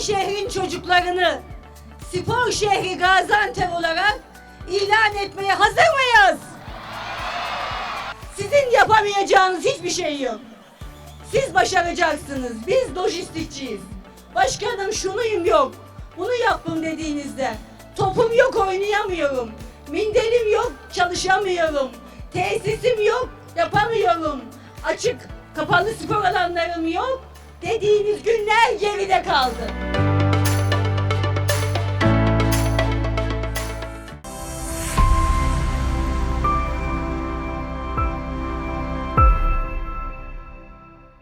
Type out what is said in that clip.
şehrin çocuklarını spor şehri Gaziantep olarak ilan etmeye hazır mıyız? Sizin yapamayacağınız hiçbir şey yok. Siz başaracaksınız. Biz lojistikçiyiz. Başkanım şunuyum yok. Bunu yapın dediğinizde. Topum yok oynayamıyorum. Minderim yok çalışamıyorum. Tesisim yok yapamıyorum. Açık kapalı spor alanlarım yok. Dediğiniz günler geride kaldı.